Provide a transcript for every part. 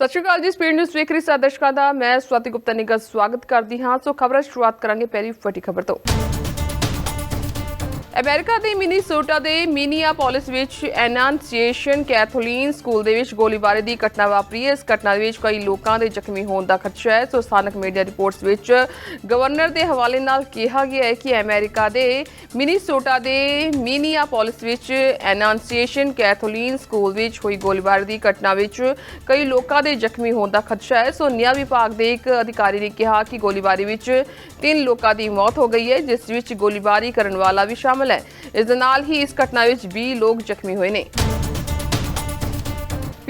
ਸਤਿ ਸ਼੍ਰੀ ਅਕਾਲ ਜੀ, speed news ਵੇਖ ਰਹੀ ਸਾਰੇ ਦਰਸ਼ਕਾਂ ਦਾ। ਮੈਂ ਸਵਾਤੀ ਗੁਪਤਾ ਨਿੱਘਾ ਸਵਾਗਤ ਕਰਦੀ ਹਾਂ। ਸੋ ਖਬਰਾਂ ਸ਼ੁਰੂਆਤ ਕਰਾਂਗੇ ਪਹਿਲੀ ਵੱਡੀ ਖਬਰ ਤੋਂ। ਅਮਰੀਕਾ ਦੇ ਮਿਨੀਸੋਟਾ ਦੇ ਮਿਨੀਆਪੋਲਿਸ ਵਿੱਚ ਐਨਾਂਸੀਏਸ਼ਨ ਕੈਥੋਲੀਨ ਸਕੂਲ ਦੇ ਵਿੱਚ ਗੋਲੀਬਾਰੀ ਦੀ ਘਟਨਾ ਵਾਪਰੀ। ਹੈ ਇਸ ਘਟਨਾ ਦੇ ਵਿੱਚ ਕਈ ਲੋਕਾਂ ਦੇ ਜ਼ਖਮੀ ਹੋਣ ਦਾ ਖਦਸ਼ਾ ਹੈ। ਸੋ ਸਥਾਨਕ ਮੀਡੀਆ ਰਿਪੋਰਟਸ ਵਿੱਚ ਗਵਰਨਰ ਦੇ ਹਵਾਲੇ ਨਾਲ ਕਿਹਾ ਗਿਆ ਹੈ ਕਿ ਅਮਰੀਕਾ ਦੇ ਮਿਨੀਸੋਟਾ ਦੇ ਮਿਨੀਆਪੋਲਿਸ ਵਿੱਚ ਐਨਾਂਸੀਏਸ਼ਨ ਕੈਥੋਲੀਨ ਸਕੂਲ ਵਿੱਚ ਹੋਈ ਗੋਲੀਬਾਰੀ ਦੀ ਘਟਨਾ ਵਿੱਚ ਕਈ ਲੋਕਾਂ ਦੇ ਜ਼ਖਮੀ ਹੋਣ ਦਾ ਖਦਸ਼ਾ ਹੈ। ਸੋ ਨਿਆਂ ਵਿਭਾਗ ਦੇ ਇੱਕ ਅਧਿਕਾਰੀ ਨੇ ਕਿਹਾ ਕਿ ਗੋਲੀਬਾਰੀ ਵਿੱਚ ਤਿੰਨ ਲੋਕਾਂ ਦੀ ਮੌਤ ਹੋ ਗਈ ਹੈ, ਜਿਸ ਵਿੱਚ ਗੋਲੀਬਾਰੀ ਕਰਨ ਵਾਲਾ ਵੀ ਸ਼ਾਮਲ ਹੈ। ਇਸ ਦੇ ਨਾਲ ਹੀ ਇਸ ਘਟਨਾ ਵਿੱਚ 20 ਲੋਕ ਜ਼ਖਮੀ ਹੋਏ ਨੇ।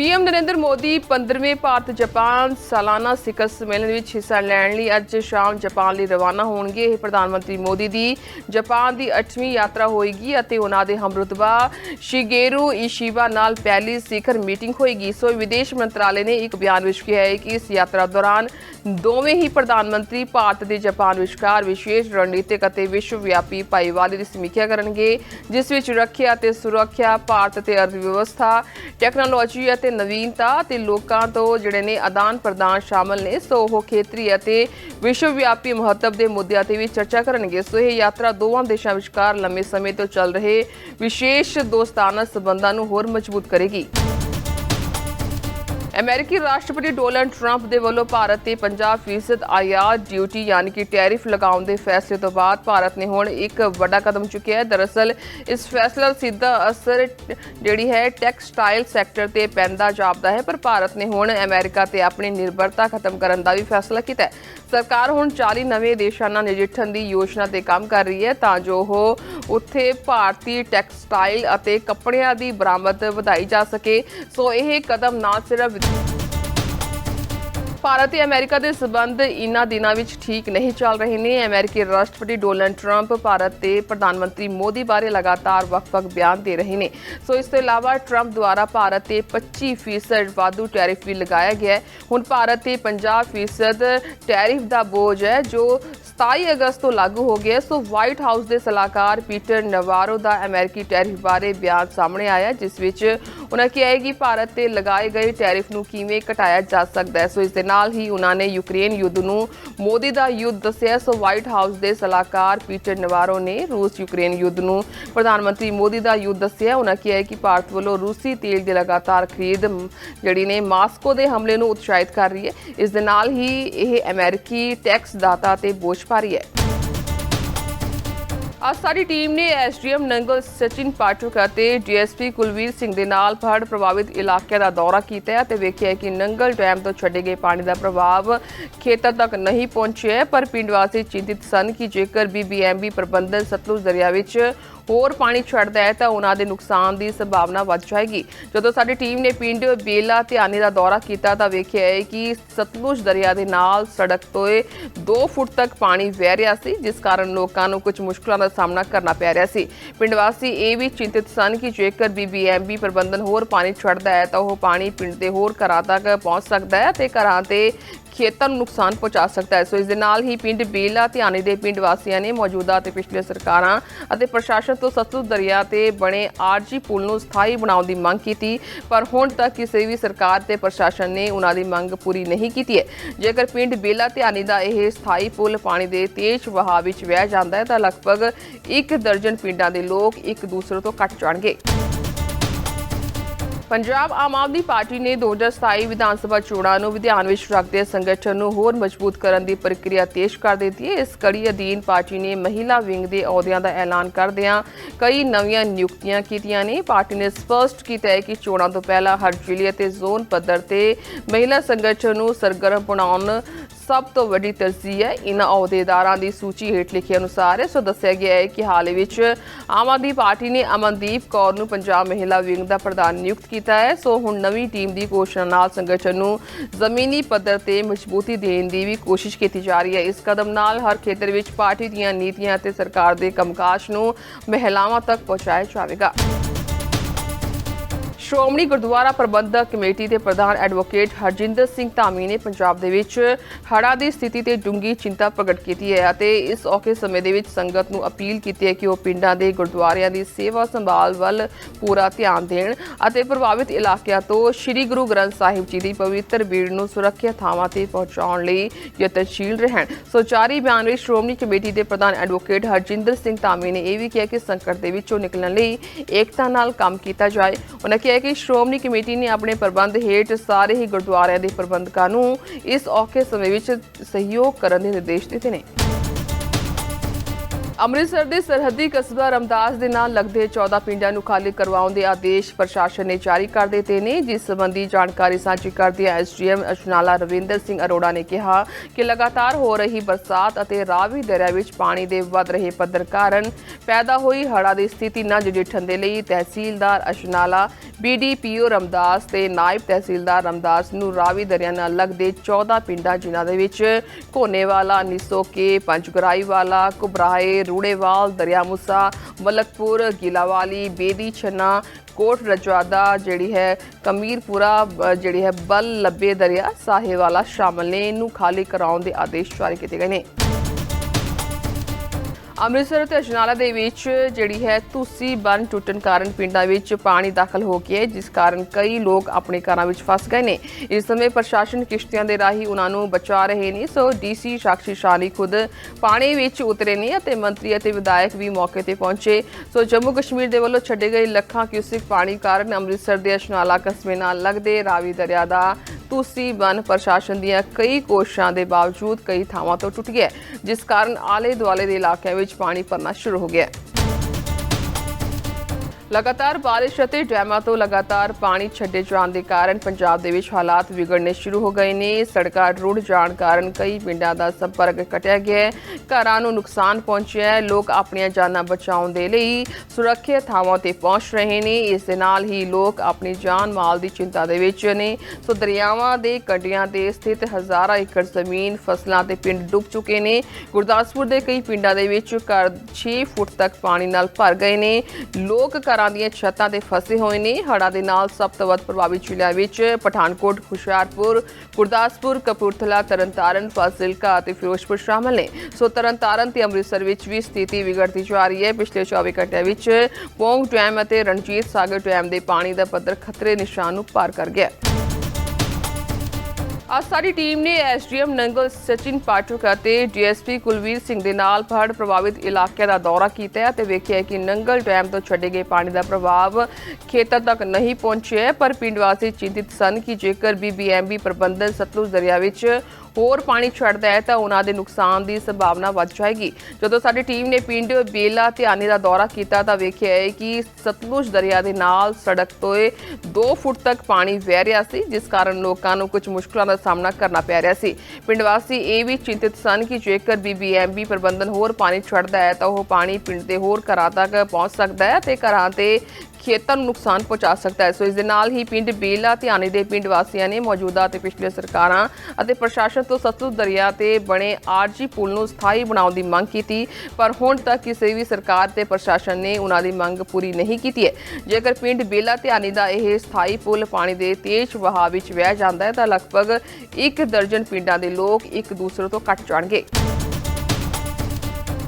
ਪੀਐਮ ਨਰਿੰਦਰ ਮੋਦੀ 15ਵੇਂ ਭਾਰਤ ਜਾਪਾਨ ਸਾਲਾਨਾ ਸਿਖਰ ਸੰਮੇਲਨ ਵਿੱਚ ਹਿੱਸਾ ਲੈਣ ਲਈ ਅੱਜ ਸ਼ਾਮ ਜਾਪਾਨ ਲਈ ਰਵਾਨਾ ਹੋਣਗੇ। ਇਹ ਪ੍ਰਧਾਨ ਮੰਤਰੀ ਮੋਦੀ ਦੀ ਜਾਪਾਨ ਦੀ 8ਵੀਂ ਯਾਤਰਾ ਹੋਏਗੀ ਅਤੇ ਉਹਨਾਂ ਦੇ ਹਮਰੁਤਬਾ ਸ਼ਿਗੇਰੂ ਇਸ਼ੀਬਾ ਨਾਲ ਪਹਿਲੀ ਸਿਖਰ ਮੀਟਿੰਗ ਹੋਏਗੀ। ਸੋ ਵਿਦੇਸ਼ ਮੰਤਰਾਲੇ ਨੇ ਇੱਕ ਬਿਆਨ ਵਿੱਚ ਕਿਹਾ ਹੈ ਕਿ ਇਸ ਯਾਤਰਾ ਦੌਰਾਨ ਦੋਵੇਂ ਹੀ ਪ੍ਰਧਾਨ ਮੰਤਰੀ ਭਾਰਤ ਤੇ ਜਾਪਾਨ ਵਿਚਕਾਰ ਵਿਸ਼ੇਸ਼ ਰਣਨੀਤਿਕ ਅਤੇ ਵਿਸ਼ਵ ਵਿਆਪੀ ਭਾਈਵਾਲੀ ਦੀ ਸਮੀਖਿਆ ਕਰਨਗੇ, ਜਿਸ ਵਿੱਚ ਰੱਖਿਆ ਅਤੇ ਸੁਰੱਖਿਆ, ਭਾਰਤ ਤੇ ਅਰਥ ਵਿਵਸਥਾ, ਟੈਕਨੋਲੋਜੀ ਅਤੇ ਨਵੀਨਤਾ ਤੇ ਲੋਕਾਂ ਤੋਂ ਜਿਹੜੇ ਨੇ ਆਦਾਨ ਪ੍ਰਦਾਨ ਸ਼ਾਮਲ ਨੇ, ਸੋ ਉਹ ਖੇਤਰੀ ਅਤੇ ਵਿਸ਼ਵ ਵਿਆਪੀ ਮਹੱਤਵ ਦੇ ਮੁੱਦਿਆਂ ਤੇ ਵੀ ਚਰਚਾ ਕਰਨਗੇ। ਸੋ ਇਹ ਯਾਤਰਾ ਦੋਵਾਂ ਦੇਸ਼ਾਂ ਵਿਚਕਾਰ ਲੰਮੇ ਸਮੇਂ ਤੋਂ ਚੱਲ ਰਹੇ ਵਿਸ਼ੇਸ਼ ਦੋਸਤਾਨਾ ਸਬੰਧਾਂ ਨੂੰ ਹੋਰ ਮਜ਼ਬੂਤ ਕਰੇਗੀ। ਅਮਰੀਕੀ ਰਾਸ਼ਟਰਪਤੀ ਡੋਨਲਡ ਟਰੰਪ ਦੇ ਵੱਲੋਂ ਭਾਰਤ ਤੇ 50% ਆਯਾਤ ਡਿਊਟੀ ਯਾਨੀ ਕਿ ਟੈਰਿਫ ਲਗਾਉਣ ਦੇ ਫੈਸਲੇ ਤੋਂ ਬਾਅਦ ਭਾਰਤ ਨੇ ਹੁਣ ਇੱਕ ਵੱਡਾ ਕਦਮ ਚੁੱਕਿਆ ਹੈ। ਦਰਅਸਲ, ਇਸ ਫੈਸਲੇ ਦਾ ਸਿੱਧਾ ਅਸਰ ਜਿਹੜੀ ਹੈ ਟੈਕਸਟਾਈਲ ਸੈਕਟਰ ਤੇ ਪੈਂਦਾ ਜਾਪਦਾ ਹੈ, ਪਰ ਭਾਰਤ ਨੇ ਹੁਣ ਅਮਰੀਕਾ ਤੇ ਆਪਣੀ ਨਿਰਭਰਤਾ ਖਤਮ ਕਰਨ ਦਾ ਵੀ ਫੈਸਲਾ ਕੀਤਾ ਹੈ। ਸਰਕਾਰ ਹੁਣ 40 ਨਵੇਂ ਦੇਸ਼ਾਂ ਨਾਲ ਨਜਿੱਠਣ ਦੀ ਯੋਜਨਾ ਤੇ ਕੰਮ ਕਰ ਰਹੀ ਹੈ ਤਾਂ ਜੋ ਉਹ ਉੱਥੇ ਭਾਰਤੀ ਟੈਕਸਟਾਈਲ ਅਤੇ ਕੱਪੜਿਆਂ ਦੀ ਬਰਾਮਦ ਵਧਾਈ ਜਾ ਸਕੇ। ਸੋ ਇਹ ਕਦਮ ਨਾ ਸਿਰਫ ਭਾਰਤ ਤੇ ਅਮਰੀਕਾ ਦੇ ਸਬੰਧ ਇਨ੍ਹਾਂ ਦਿਨਾਂ ਵਿੱਚ ਠੀਕ ਨਹੀਂ ਚੱਲ ਰਹੇ ਨੇ। ਅਮਰੀਕੀ ਰਾਸ਼ਟਰਪਤੀ ਡੋਨਲਡ ਟਰੰਪ ਭਾਰਤ ਤੇ ਪ੍ਰਧਾਨ ਮੰਤਰੀ ਮੋਦੀ ਬਾਰੇ ਲਗਾਤਾਰ ਵੱਖ-ਵੱਖ ਬਿਆਨ ਦੇ ਰਹੇ ਨੇ। ਸੋ ਇਸ ਤੋਂ ਇਲਾਵਾ ਟਰੰਪ ਦੁਆਰਾ ਭਾਰਤ ਤੇ 25% ਵਾਧੂ ਟੈਰਿਫ ਵੀ ਲਗਾਇਆ ਗਿਆ ਹੈ। ਹੁਣ ਭਾਰਤ ਤੇ 50% ਟੈਰਿਫ ਦਾ ਬੋਝ ਹੈ, ਜੋ 27 ਅਗਸਤ ਤੋਂ ਲਾਗੂ ਹੋ ਗਿਆ ਸੋ ਵਾਈਟ ਹਾਊਸ ਦੇ ਸਲਾਹਕਾਰ ਪੀਟਰ ਨਵਾਰੋ ਦਾ ਅਮਰੀਕੀ ਟੈਰਿਫ ਬਾਰੇ ਬਿਆਨ ਸਾਹਮਣੇ ਆਇਆ ਜਿਸ ਵਿੱਚ ਉਹਨਾਂ ਕਿਹਾ ਹੈ ਕਿ ਭਾਰਤ ਤੇ ਲਗਾਏ ਗਏ ਟੈਰਿਫ ਨੂੰ ਕਿਵੇਂ ਘਟਾਇਆ ਜਾ ਸਕਦਾ ਹੈ? ਸੋ ਇਸ ਦੇ ਨਾਲ ਹੀ ਉਹਨਾਂ ਨੇ ਯੂਕਰੇਨ ਯੁੱਧ ਨੂੰ ਮੋਦੀ ਦਾ ਯੁੱਧ ਦੱਸਿਆ। ਸੋ ਵਾਈਟ ਹਾਊਸ ਦੇ ਸਲਾਹਕਾਰ ਪੀਟਰ ਨਵਾਰੋ ਨੇ ਰੂਸ ਯੂਕਰੇਨ ਯੁੱਧ ਨੂੰ ਪ੍ਰਧਾਨ ਮੰਤਰੀ ਮੋਦੀ ਦਾ ਯੁੱਧ ਦੱਸਿਆ। ਉਹਨਾਂ ਕਿਹਾ ਹੈ ਕਿ ਭਾਰਤ ਵੱਲੋਂ ਰੂਸੀ ਤੇਲ ਦੀ ਲਗਾਤਾਰ ਖਰੀਦ ਜਿਹੜੀ ਨੇ ਮਾਸਕੋ ਦੇ ਹਮਲੇ ਨੂੰ ਉਤਸ਼ਾਹਿਤ ਕਰ ਰਹੀ ਹੈ। ਇਸ ਦੇ ਨਾਲ ਹੀ ਇਹ ਅਮਰੀਕੀ ਟੈਕਸ ਦਾਤਾ ਤੇ ਬੋਝ ਪਾ ਰਹੀ ਹੈ। ਅੱਜ ਸਾਡੀ ਟੀਮ ਨੇ ਐਸਡੀਐਮ ਨੰਗਲ ਸਚਿਨ ਪਾਠਕ ਅਤੇ ਡੀਐਸਪੀ ਕੁਲਵੀਰ ਸਿੰਘ ਦੇ ਨਾਲ ਹੜ੍ਹ ਪ੍ਰਭਾਵਿਤ ਇਲਾਕਿਆਂ ਦਾ ਦੌਰਾ ਕੀਤਾ ਹੈ ਤੇ ਵੇਖਿਆ ਕਿ ਨੰਗਲ ਡੈਮ ਤੋਂ ਛੱਡੇ ਗਏ ਪਾਣੀ ਦਾ ਪ੍ਰਭਾਵ ਖੇਤਾਂ ਤੱਕ ਨਹੀਂ ਪਹੁੰਚਿਆ ਪਰ ਪਿੰਡ ਵਾਸੀ ਚਿੰਤਿਤ ਸਨ ਕਿ ਜੇਕਰ ਬੀਬੀਐਮਬੀ ਪ੍ਰਬੰਧਨ ਸਤਲੁਜ ਦਰਿਆ ਵਿੱਚ ਹੋਰ ਪਾਣੀ ਛੱਡਦਾ ਹੈ ਤਾਂ ਉਹਨਾਂ ਦੇ ਨੁਕਸਾਨ ਦੀ ਸੰਭਾਵਨਾ ਵੱਧ ਜਾਏਗੀ। ਜਦੋਂ ਸਾਡੀ ਟੀਮ ਨੇ ਪਿੰਡ ਬੇਲਾ ਧਿਆਨੀ ਦਾ ਦੌਰਾ ਕੀਤਾ ਤਾਂ ਵੇਖਿਆ ਹੈ ਕਿ ਸਤਲੁਜ ਦਰਿਆ ਦੇ ਨਾਲ ਸੜਕ ਤੋਂ 2 ਫੁੱਟ ਤੱਕ ਪਾਣੀ ਵਹਿ ਰਿਹਾ ਸੀ, ਜਿਸ ਕਾਰਨ ਲੋਕਾਂ ਨੂੰ ਕੁਝ ਮੁਸ਼ਕਲਾਂ ਦਾ ਸਾਹਮਣਾ ਕਰਨਾ ਪੈ ਰਿਹਾ ਸੀ। ਪਿੰਡ ਵਾਸੀ ਇਹ ਵੀ ਚਿੰਤਿਤ ਸਨ ਕਿ ਜੇਕਰ ਬੀਬੀਐਮਬੀ ਪ੍ਰਬੰਧਨ ਹੋਰ ਪਾਣੀ ਛੱਡਦਾ ਹੈ ਤਾਂ ਉਹ ਪਾਣੀ ਪਿੰਡ ਦੇ ਹੋਰ ਘਰਾਂ ਤੱਕ ਪਹੁੰਚ ਸਕਦਾ ਹੈ ਤੇ ਘਰਾਂ ਤੇ ਖੇਤਾਂ ਨੂੰ ਨੁਕਸਾਨ ਪਹੁੰਚਾ ਸਕਦਾ ਹੈ। ਸੋ ਇਸ ਦੇ ਨਾਲ ਹੀ ਪਿੰਡ ਬੇਲਾ ਧਿਆਨੀ ਦੇ ਪਿੰਡ ਵਾਸੀਆਂ ਨੇ ਮੌਜੂਦਾ ਅਤੇ ਪਿਛਲੇ ਸਰਕਾਰਾਂ ਅਤੇ ਪ੍ਰਸ਼ਾਸਨ ਤੋਂ ਸਤਲੁਜ ਦਰਿਆ ਤੇ ਬਣੇ ਆਰਜੀ ਪੁਲ ਨੂੰ ਸਥਾਈ ਬਣਾਉਣ ਦੀ ਮੰਗ ਕੀਤੀ। ਪਰ ਹੁਣ ਤੱਕ ਕਿਸੇ ਵੀ ਸਰਕਾਰ ਤੇ ਪ੍ਰਸ਼ਾਸਨ ਨੇ ਉਹਨਾਂ ਦੀ ਮੰਗ ਪੂਰੀ ਨਹੀਂ ਕੀਤੀ ਹੈ। ਜੇਕਰ ਪਿੰਡ ਬੇਲਾ ਧਿਆਨੀ ਦਾ ਇਹ ਸਥਾਈ ਪੁਲ ਪਾਣੀ ਦੇ ਤੇਜ਼ ਵਹਾਅ ਵਿੱਚ ਵਹਿ ਜਾਂਦਾ ਹੈ ਤਾਂ ਲਗਭਗ ਇੱਕ ਦਰਜਨ ਪਿੰਡਾਂ ਦੇ ਲੋਕ ਇੱਕ ਦੂਸਰੇ ਤੋਂ ਕੱਟ ਜਾਣਗੇ। ਪੰਜਾਬ ਆਮ ਆਦਮੀ ਪਾਰਟੀ ਨੇ 2027 ਵਿਧਾਨ ਸਭਾ ਚੋਣਾਂ ਨੂੰ ਵਿਧਿਆਨ ਵਿੱਚ ਰੱਖਦੇ ਸੰਗਠਨ ਨੂੰ ਹੋਰ ਮਜ਼ਬੂਤ ਕਰਨ ਦੀ ਪ੍ਰਕਿਰਿਆ ਤੇਜ਼ ਕਰ ਦਿੱਤੀ ਹੈ। ਇਸ ਕੜੀ ਅਧੀਨ ਪਾਰਟੀ ਨੇ ਮਹਿਲਾ ਵਿੰਗ ਦੇ ਅਹੁਦਿਆਂ ਦਾ ਐਲਾਨ ਕਰਦਿਆਂ ਕਈ ਨਵੀਆਂ ਨਿਯੁਕਤੀਆਂ ਕੀਤੀਆਂ ਨੇ। ਪਾਰਟੀ ਨੇ ਸਪਸ਼ਟ ਕੀਤਾ ਹੈ ਕਿ ਚੋਣਾਂ ਤੋਂ ਪਹਿਲਾਂ ਹਰ ਜ਼ਿਲ੍ਹੇ ਅਤੇ ਜ਼ੋਨ ਪੱਧਰ ਤੇ ਮਹਿਲਾ ਸੰਗਠਨ ਨੂੰ ਸਰਗਰਮ ਬਣਾਉਣ ਸਭ ਤੋਂ ਵੱਡੀ ਤਰਜੀਹ ਹੈ। ਇਹਨਾਂ ਅਹੁਦੇਦਾਰਾਂ ਦੀ ਸੂਚੀ ਹੇਠ ਲਿਖੇ ਅਨੁਸਾਰ ਹੈ ਸੋ ਦੱਸਿਆ ਗਿਆ ਹੈ ਕਿ ਹਾਲ ਹੀ ਵਿੱਚ ਆਮ ਆਦਮੀ ਪਾਰਟੀ ਨੇ ਅਮਨਦੀਪ ਕੌਰ ਨੂੰ ਪੰਜਾਬ ਮਹਿਲਾ ਵਿੰਗ ਦਾ ਪ੍ਰਧਾਨ ਨਿਯੁਕਤ ਕੀਤਾ ਹੈ। ਸੋ ਹੁਣ ਨਵੀਂ ਟੀਮ ਦੀ ਘੋਸ਼ਣਾ ਨਾਲ ਸੰਗਠਨ ਨੂੰ ਜ਼ਮੀਨੀ ਪੱਧਰ ਤੇ ਮਜ਼ਬੂਤੀ ਦੇਣ ਦੀ ਵੀ ਕੋਸ਼ਿਸ਼ ਕੀਤੀ ਜਾ ਰਹੀ ਹੈ। ਇਸ ਕਦਮ ਨਾਲ ਹਰ ਖੇਤਰ ਵਿੱਚ ਪਾਰਟੀ ਦੀਆਂ ਨੀਤੀਆਂ ਅਤੇ ਸਰਕਾਰ ਦੇ ਕੰਮਕਾਜ ਨੂੰ ਮਹਿਲਾਵਾਂ ਤੱਕ ਪਹੁੰਚਾਇਆ ਜਾਵੇਗਾ। ਸ਼੍ਰੋਮਣੀ ਗੁਰਦੁਆਰਾ ਪ੍ਰਬੰਧਕ ਕਮੇਟੀ ਦੇ ਪ੍ਰਧਾਨ ਐਡਵੋਕੇਟ ਹਰਜਿੰਦਰ ਸਿੰਘ ਧਾਮੀ ਨੇ ਪੰਜਾਬ ਦੇ ਵਿੱਚ ਹੜ੍ਹਾਂ ਦੀ ਸਥਿਤੀ ਤੇ ਡੂੰਘੀ ਚਿੰਤਾ ਪ੍ਰਗਟ ਕੀਤੀ ਹੈ ਅਤੇ ਇਸ ਔਖੇ ਸਮੇਂ ਦੇ ਵਿੱਚ ਸੰਗਤ ਨੂੰ ਅਪੀਲ ਕੀਤੀ ਹੈ ਕਿ ਉਹ ਪਿੰਡਾਂ ਦੇ ਗੁਰਦੁਆਰਿਆਂ ਦੀ ਸੇਵਾ ਸੰਭਾਲ ਵੱਲ ਪੂਰਾ ਧਿਆਨ ਦੇਣ ਅਤੇ ਪ੍ਰਭਾਵਿਤ ਇਲਾਕਿਆਂ ਤੋਂ ਸ੍ਰੀ ਗੁਰੂ ਗ੍ਰੰਥ ਸਾਹਿਬ ਜੀ ਦੀ ਪਵਿੱਤਰ ਬੀੜ ਨੂੰ ਸੁਰੱਖਿਅਤ ਥਾਵਾਂ ਤੇ ਪਹੁੰਚਾਉਣ ਲਈ ਯਤਨਸ਼ੀਲ ਰਹਿਣ। ਸੋ ਜਾਰੀ ਬਿਆਨ ਵਿੱਚ ਸ਼੍ਰੋਮਣੀ ਕਮੇਟੀ ਦੇ ਪ੍ਰਧਾਨ ਐਡਵੋਕੇਟ ਹਰਜਿੰਦਰ ਸਿੰਘ ਧਾਮੀ ਨੇ ਇਹ ਵੀ ਕਿਹਾ ਕਿ ਸੰਕਟ ਦੇ ਵਿੱਚੋਂ ਨਿਕਲਣ ਲਈ ਏਕਤਾ ਨਾਲ ਕੰਮ ਕੀਤਾ ਜਾਏ। ਉਹਨਾਂ ਕਿਹਾ ਕਿ ਸ਼੍ਰੋਮਣੀ ਕਮੇਟੀ ਨੇ ਆਪਣੇ ਪ੍ਰਬੰਧ ਹੇਠ ਸਾਰੇ ਹੀ ਗੁਰਦੁਆਰਿਆਂ ਦੇ ਪ੍ਰਬੰਧਕਾਂ ਨੂੰ ਇਸ ਔਖੇ ਸਮੇਂ ਵਿੱਚ ਸਹਿਯੋਗ ਕਰਨ ਦੇ ਨਿਰਦੇਸ਼ ਦਿੱਤੇ ਨੇ। ਅੰਮ੍ਰਿਤਸਰ ਦੇ ਸਰਹੱਦੀ ਕਸਬਾ ਰਮਦਾਸ ਦੇ ਨਾਲ ਲੱਗਦੇ 14 ਪਿੰਡਾਂ ਨੂੰ ਖਾਲੀ ਕਰਵਾਉਣ ਦੇ ਆਦੇਸ਼ ਪ੍ਰਸ਼ਾਸਨ ਨੇ ਜਾਰੀ ਕਰ ਦਿੱਤੇ ਨੇ, ਜਿਸ ਸੰਬੰਧੀ ਜਾਣਕਾਰੀ ਸਾਂਝੀ ਕਰਦਿਆਂ ਐਸਡੀਐਮ ਅਸ਼ਨਾਲਾ ਰਵਿੰਦਰ ਸਿੰਘ ਅਰੋੜਾ ਨੇ ਕਿਹਾ ਕਿ ਲਗਾਤਾਰ ਹੋ ਰਹੀ ਬਰਸਾਤ ਅਤੇ ਰਾਵੀ ਦਰਿਆ ਵਿੱਚ ਪਾਣੀ ਦੇ ਵੱਧ ਰਹੇ ਪੱਧਰ ਕਾਰਨ ਪੈਦਾ ਹੋਈ ਹੜ੍ਹਾਂ ਦੀ ਸਥਿਤੀ ਨਾਲ ਨਜਿੱਠਣ ਦੇ ਲਈ ਤਹਿਸੀਲਦਾਰ ਅਜਨਾਲਾ ਬੀਡੀਪੀਓ ਰਮਦਾਸ ਤੇ ਨਾਇਬ ਤਹਿਸੀਲਦਾਰ ਰਮਦਾਸ ਨੂੰ ਰਾਵੀ ਦਰਿਆ ਨਾਲ ਲੱਗਦੇ 14 ਪਿੰਡਾਂ ਜਿਨ੍ਹਾਂ ਦੇ ਵਿੱਚ ਕੋਨੇਵਾਲਾ ਨਿਸੋਕੇ ਪੰਚਗਰਾਈ ਵਾਲਾ ਕੁਬਰਾਏ ਰੂੜੇਵਾਲ ਦਰਿਆਮੂਸਾ ਮਲਕਪੁਰ ਗਿਲਾਵਾਲੀ ਬੇਦੀ ਛੰਨਾ ਕੋਟ ਰਜਵਾਦਾ ਜਿਹੜੀ ਹੈ ਕਮੀਰਪੁਰਾ ਜਿਹੜੀ ਹੈ ਬਲ ਲੱਬੇ ਦਰਿਆ ਸਾਹੇਵਾਲਾ ਸ਼ਾਮਲ ਨੇ ਇਹਨੂੰ ਖਾਲੀ ਕਰਾਉਣ ਦੇ ਆਦੇਸ਼ ਜਾਰੀ ਕੀਤੇ ਗਏ ਨੇ ਅੰਮ੍ਰਿਤਸਰ ਤੇ ਅਜਨਾਲਾ ਦੇ ਵਿੱਚ ਜਿਹੜੀ ਹੈ ਤੁਸੀਂ ਬੰਨ ਟੁੱਟਣ ਕਾਰਨ ਪਿੰਡਾਂ ਵਿੱਚ ਪਾਣੀ ਦਾਖਲ ਹੋ ਗਿਆ ਹੈ ਜਿਸ ਕਾਰਨ ਕਈ ਲੋਕ ਆਪਣੇ ਘਰਾਂ ਵਿੱਚ ਫਸ ਗਏ ਨੇ। ਇਸ ਸਮੇਂ ਪ੍ਰਸ਼ਾਸਨ ਕਿਸ਼ਤੀਆਂ ਦੇ ਰਾਹੀਂ ਉਹਨਾਂ ਨੂੰ ਬਚਾ ਰਹੇ ਨੇ। ਸੋ ਡੀਸੀ ਸਾਕਸ਼ੀ ਸ਼ਾਲੀ ਖੁਦ ਪਾਣੀ ਵਿੱਚ ਉਤਰੇ ਨੇ ਅਤੇ ਮੰਤਰੀ ਅਤੇ ਵਿਧਾਇਕ ਵੀ ਮੌਕੇ ਤੇ ਪਹੁੰਚੇ। ਸੋ ਜੰਮੂ ਕਸ਼ਮੀਰ ਦੇ ਵੱਲੋਂ ਛੱਡੇ ਗਏ ਲੱਖਾਂ ਕਿਊਸਿਕ ਪਾਣੀ ਕਾਰਨ ਅੰਮ੍ਰਿਤਸਰ ਦੇ ਅਜਨਾਲਾ ਕਸਬੇ ਨਾਲ ਲੱਗਦੇ ਰਾਵੀ ਦਰਿਆ ਦਾ ਤੁਸੀਂ ਬੰਨ ਪ੍ਰਸ਼ਾਸਨ ਦੀਆਂ ਕਈ ਕੋਸ਼ਿਸ਼ਾਂ ਦੇ ਬਾਵਜੂਦ ਕਈ ਥਾਵਾਂ ਤੋਂ ਟੁੱਟ ਗਿਆ ਜਿਸ ਕਾਰਨ ਆਲੇ ਦੁਆਲੇ ਦੇ ਇਲਾਕਿਆਂ ਵਿੱਚ ਪਾਣੀ ਭਰਨਾ ਸ਼ੁਰੂ ਹੋ ਗਿਆ ਹੈ। ਲਗਾਤਾਰ ਬਾਰਿਸ਼ ਅਤੇ ਡੈਮਾਂ ਤੋਂ ਲਗਾਤਾਰ ਪਾਣੀ ਛੱਡੇ ਜਾਣ ਦੇ ਕਾਰਨ ਪੰਜਾਬ ਦੇ ਵਿੱਚ ਹਾਲਾਤ ਵਿਗੜਨੇ ਸ਼ੁਰੂ ਹੋ ਗਏ ਨੇ। ਸੜਕਾਂ ਰੁੜ ਜਾਣ ਕਾਰਨ ਕਈ ਪਿੰਡਾਂ ਦਾ ਸੰਪਰਕ ਕਟਿਆ ਗਿਆ ਹੈ। ਘਰਾਂ ਨੂੰ ਨੁਕਸਾਨ ਪਹੁੰਚਿਆ ਹੈ। ਲੋਕ ਆਪਣੀਆਂ ਜਾਨਾਂ ਬਚਾਉਣ ਦੇ ਲਈ ਸੁਰੱਖਿਅਤ ਥਾਵਾਂ ਤੇ ਪਹੁੰਚ ਰਹੇ ਨੇ। ਇਸ ਦੇ ਨਾਲ ਹੀ ਲੋਕ ਆਪਣੀ ਜਾਨ ਮਾਲ ਦੀ ਚਿੰਤਾ ਦੇ ਵਿੱਚ ਨੇ। ਸੋ ਦਰਿਆਵਾਂ ਦੇ ਕੰਢਿਆਂ ਤੇ ਸਥਿਤ ਹਜ਼ਾਰਾਂ ਏਕੜ ਜ਼ਮੀਨ ਫਸਲਾਂ ਤੇ ਪਿੰਡ ਡੁੱਬ ਚੁੱਕੇ ਨੇ। ਗੁਰਦਾਸਪੁਰ ਦੇ ਕਈ ਪਿੰਡਾਂ ਦੇ ਵਿੱਚ ਘਰ 6 ਫੁੱਟ ਤੱਕ ਪਾਣੀ ਨਾਲ ਭਰ ਗਏ ਨੇ। ਲੋਕ ਘਰ ਦੀਆਂ ਛੱਤਾਂ ਤੇ ਫਸੇ ਹੋਏ ਨੇ। ਹੜ੍ਹਾਂ ਦੇ ਨਾਲ ਸਭ ਤੋਂ ਵੱਧ ਪ੍ਰਭਾਵਿਤ ਜ਼ਿਲ੍ਹਿਆਂ ਵਿੱਚ ਪਠਾਨਕੋਟ, ਹੁਸ਼ਿਆਰਪੁਰ, ਗੁਰਦਾਸਪੁਰ, ਕਪੂਰਥਲਾ, ਤਰਨਤਾਰਨ, ਫਾਜ਼ਿਲਕਾ ਅਤੇ ਫਿਰੋਜ਼ਪੁਰ ਸ਼ਾਮਲ ਨੇ। ਸੋ ਤਰਨਤਾਰਨ ਤੇ ਅੰਮ੍ਰਿਤਸਰ ਵਿੱਚ ਵੀ ਸਥਿਤੀ ਵਿਗੜਦੀ ਜਾ ਰਹੀ ਹੈ। ਪਿਛਲੇ 24 ਘੰਟਿਆਂ ਵਿੱਚ ਪੌਂਗ ਡੈਮ ਅਤੇ ਰਣਜੀਤ ਸਾਗਰ ਡੈਮ ਦੇ ਪਾਣੀ ਦਾ ਪੱਧਰ ਖਤਰੇ ਨਿਸ਼ਾਨ ਨੂੰ ਪਾਰ ਕਰ ਗਿਆ। ਅੱਜ ਸਾਡੀ ਟੀਮ ਨੇ ਐਸਡੀਐਮ ਨੰਗਲ ਸਚਿਨ ਪਾਠਕ ਅਤੇ ਡੀਐਸਪੀ ਕੁਲਵੀਰ ਸਿੰਘ ਦੇ ਨਾਲ ਹੜ੍ਹ ਪ੍ਰਭਾਵਿਤ ਇਲਾਕਿਆਂ ਦਾ ਦੌਰਾ ਕੀਤਾ ਹੈ ਤੇ ਵੇਖਿਆ ਕਿ ਨੰਗਲ ਡੈਮ ਤੋਂ ਛੱਡੇ ਗਏ ਪਾਣੀ ਦਾ ਪ੍ਰਭਾਵ ਖੇਤਾਂ ਤੱਕ ਨਹੀਂ ਪਹੁੰਚਿਆ ਪਰ ਪਿੰਡ ਵਾਸੀ ਚਿੰਤਿਤ ਸਨ ਕਿ ਜੇਕਰ ਬੀਬੀਐਮਬੀ ਪ੍ਰਬੰਧਨ ਸਤਲੁਜ ਦਰਿਆ ਵਿੱਚ ਹੋਰ ਪਾਣੀ ਛੱਡਦਾ ਹੈ ਤਾਂ ਉਹਨਾਂ ਦੇ ਨੁਕਸਾਨ ਦੀ ਸੰਭਾਵਨਾ ਵੱਧ ਜਾਏਗੀ। ਜਦੋਂ ਸਾਡੀ ਟੀਮ ਨੇ ਪਿੰਡ ਬੇਲਾ ਧਿਆਨੀ ਦਾ ਦੌਰਾ ਕੀਤਾ ਤਾਂ ਵੇਖਿਆ ਹੈ ਕਿ ਸਤਲੁਜ ਦਰਿਆ ਦੇ ਨਾਲ ਸੜਕ ਤੋਂ 2 ਫੁੱਟ ਤੱਕ ਪਾਣੀ ਵਹਿ ਰਿਹਾ ਸੀ, ਜਿਸ ਕਾਰਨ ਲੋਕਾਂ ਨੂੰ ਕੁਝ ਮੁਸ਼ਕਲਾਂ ਦਾ ਸਾਹਮਣਾ ਕਰਨਾ ਪੈ ਰਿਹਾ ਸੀ। ਪਿੰਡ ਵਾਸੀ ਇਹ ਵੀ ਚਿੰਤਿਤ ਸਨ ਕਿ ਜੇਕਰ ਬੀਬੀਐਮਬੀ ਪ੍ਰਬੰਧਨ ਹੋਰ ਪਾਣੀ ਛੱਡਦਾ ਹੈ ਤਾਂ ਉਹ ਪਾਣੀ ਪਿੰਡ ਦੇ ਹੋਰ ਘਰਾਂ ਤੱਕ ਪਹੁੰਚ ਸਕਦਾ ਹੈ ਤੇ ਘਰਾਂ ਤੇ ਖੇਤਾਂ ਨੂੰ ਨੁਕਸਾਨ ਪਹੁੰਚਾ ਸਕਦਾ ਹੈ। ਸੋ ਇਸ ਦੇ ਨਾਲ ਹੀ ਪਿੰਡ ਬੇਲਾ ਧਿਆਨੇ ਦੇ ਪਿੰਡ ਵਾਸੀਆਂ ਨੇ ਮੌਜੂਦਾ ਤੇ ਪਿਛਲੇ ਸਰਕਾਰਾਂ ਅਤੇ ਪ੍ਰਸ਼ਾਸਨ ਤੋਂ ਸਤਲੁਜ ਦਰਿਆ ਤੇ ਬਣੇ ਆਰਜੀ ਪੁਲ ਨੂੰ ਸਥਾਈ ਬਣਾਉਣ ਦੀ ਮੰਗ ਕੀਤੀ, ਪਰ ਹੁਣ ਤੱਕ ਕਿਸੇ ਵੀ ਸਰਕਾਰ ਤੇ ਪ੍ਰਸ਼ਾਸਨ ਨੇ ਉਹਨਾਂ ਦੀ ਮੰਗ ਪੂਰੀ ਨਹੀਂ ਕੀਤੀ ਹੈ। ਜੇਕਰ ਪਿੰਡ ਬੇਲਾ ਧਿਆਨੀ ਦਾ ਇਹ ਸਥਾਈ ਪੁਲ ਪਾਣੀ ਦੇ ਤੇਜ਼ ਵਹਾਅ ਵਿੱਚ ਵਹਿ ਜਾਂਦਾ ਹੈ, ਤਾਂ ਲਗਭਗ ਇੱਕ ਦਰਜਨ ਪਿੰਡਾਂ ਦੇ ਲੋਕ ਇੱਕ ਦੂਸਰੇ ਤੋਂ ਕੱਟ ਜਾਣਗੇ।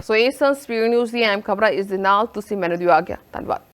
ਸੋ ਇਹ ਸਨ ਸਪੀਡ ਨਿਊਜ਼ ਦੀ ਅਹਿਮ ਖਬਰਾਂ। ਇਸ ਦੇ ਨਾਲ ਤੁਸੀਂ ਮੈਨੂੰ ਦਿਓ ਆ ਗਿਆ ਧੰਨਵਾਦ।